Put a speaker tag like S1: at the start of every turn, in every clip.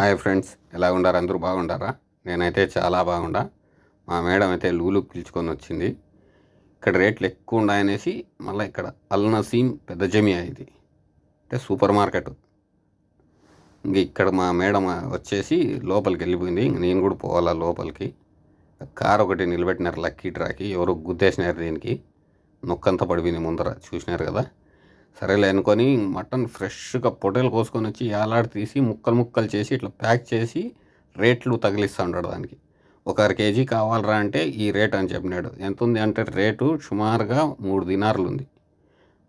S1: Hi friends ఎలా ఉండారు? అందరూ బాగుండారా? నేనైతే చాలా బాగుండా. మా మేడం అయితే లూలు పిలుచుకొని వచ్చింది. ఇక్కడ రేట్లు ఎక్కువ ఉన్నాయనేసి మళ్ళీ ఇక్కడ అల్నసీమ్ పెద్ద జమియా ఇది. అంటే సూపర్ మార్కెట్. ఇంక ఇక్కడ మా మేడం వచ్చేసి లోపలికి వెళ్ళిపోయింది. ఇంక నేను కూడా పోవాలా లోపలికి. కార్ ఒకటి నిలబెట్టినారు లక్కీ ట్రాకి ఎవరో గుద్దేసినారు దీనికి. నొక్కంతా పడిపోయింది ముందర. చూసినారు కదా? సరేలే అనుకొని మటన్ ఫ్రెష్గా పొటేలు కోసుకొని వచ్చి ఏలాడి తీసి ముక్కలు ముక్కలు చేసి ఇట్లా ప్యాక్ చేసి రేట్లు తగిలిస్తూ ఉంటాడు దానికి. ఒక అర కేజీ కావాలరా అంటే ఈ రేట్ అని చెప్పినాడు. ఎంత ఉంది అంటే రేటు సుమారుగా మూడు దినార్లు ఉంది.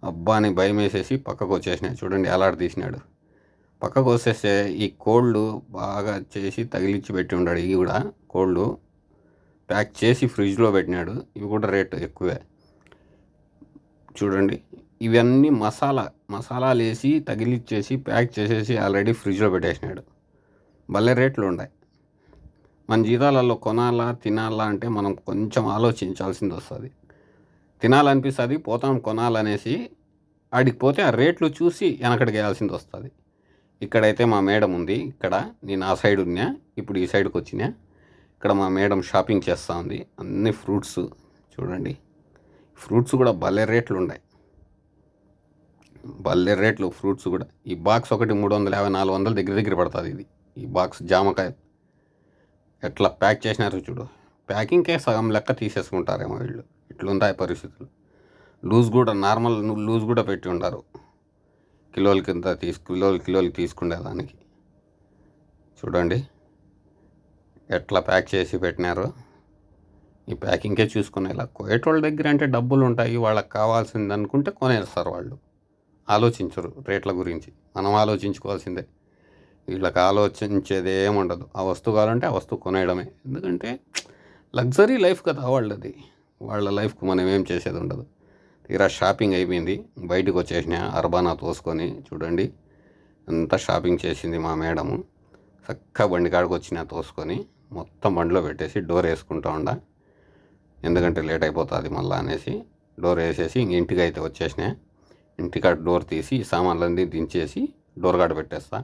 S1: అబ్బా అని భయం వేసేసి పక్కకు వచ్చేసినాయి చూడండి ఎలాడి తీసినాడు. పక్కకు వచ్చేస్తే ఈ కోళ్ళు బాగా చేసి తగిలిచ్చి పెట్టి ఉన్నాడు ఇవి కూడా కోళ్ళు ప్యాక్ చేసి ఫ్రిడ్జ్లో పెట్టినాడు. ఇవి కూడా రేటు ఎక్కువే. చూడండి ఇవన్నీ మసాలా మసాలాలు వేసి తగిలిచ్చేసి ప్యాక్ చేసేసి ఆల్రెడీ ఫ్రిడ్జ్లో పెట్టేసినాడు. భలే రేట్లు ఉన్నాయి మన జీతాలలో కొనాలా తినాలా అంటే మనం కొంచెం ఆలోచించాల్సింది వస్తుంది తినాలనిపిస్తుంది పోతాం కొనాలనేసి ఆడికి పోతే ఆ రేట్లు చూసి వెనకడికి వేయాల్సింది వస్తుంది ఇక్కడైతే మా మేడం ఉంది ఇక్కడ నేను ఆ సైడ్ ఉన్నా ఇప్పుడు ఈ సైడ్కి వచ్చినా ఇక్కడ మా మేడం షాపింగ్ చేస్తూ ఉంది అన్ని ఫ్రూట్స్ చూడండి. ఫ్రూట్స్ కూడా భలే రేట్లు ఉన్నాయి భలే రేట్లు ఫ్రూట్స్ కూడా. ఈ బాక్స్ ఒకటి మూడు వందల యాభై నాలుగు వందల దగ్గర దగ్గర పడుతుంది ఇది. ఈ బాక్స్ జామకాయ ఎట్లా ప్యాక్ చేసినారు చూడు. ప్యాకింగ్కే సగం లెక్క తీసేసుకుంటారేమో వీళ్ళు. ఇట్లుంటాయి పరిస్థితులు. లూజ్ కూడా నార్మల్ లూజ్ కూడా పెట్టి ఉండరు. కిలోల కింద తీసు కిలోలు కిలోలు తీసుకునేదానికి చూడండి. ఎట్లా ప్యాక్ చేసి పెట్టినారు. ఈ ప్యాకింగ్కే చూసుకునేలా. కోయేటోళ్ళ దగ్గర అంటే డబ్బులు ఉంటాయి వాళ్ళకి కావాల్సింది అనుకుంటే కొనేస్తారు వాళ్ళు. ఆలోచించరు రేట్ల గురించి. మనం ఆలోచించుకోవాల్సిందే. వీళ్ళకి ఆలోచించేది ఏముండదు. ఆ వస్తువు కావాలంటే ఆ వస్తువు కొనేయడమే. ఎందుకంటే లగ్జరీ లైఫ్ కదా వాళ్ళది. వాళ్ళ లైఫ్కి మనం ఏం చేసేది ఉండదు. తీరా షాపింగ్ అయిపోయింది. బయటకు వచ్చేసిన అర్బానా తోసుకొని చూడండి. అంతా షాపింగ్ చేసింది మా మేడము. చక్కగా బండి కాడికి వచ్చిన తోసుకొని మొత్తం బండిలో పెట్టేసి డోర్ వేసుకుంటా ఉండ. ఎందుకంటే లేట్ అయిపోతుంది మళ్ళీ అనేసి. డోర్ వేసేసి ఇంక ఇంటికి అయితే వచ్చేసినా. ఇంటికాడ డోర్ తీసి సామాన్లన్నీ దించేసి డోర్ కాడ పెట్టేస్తా.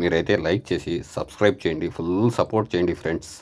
S1: మీరైతే లైక్ చేసి సబ్స్క్రైబ్ చేయండి. ఫుల్ సపోర్ట్ చేయండి ఫ్రెండ్స్.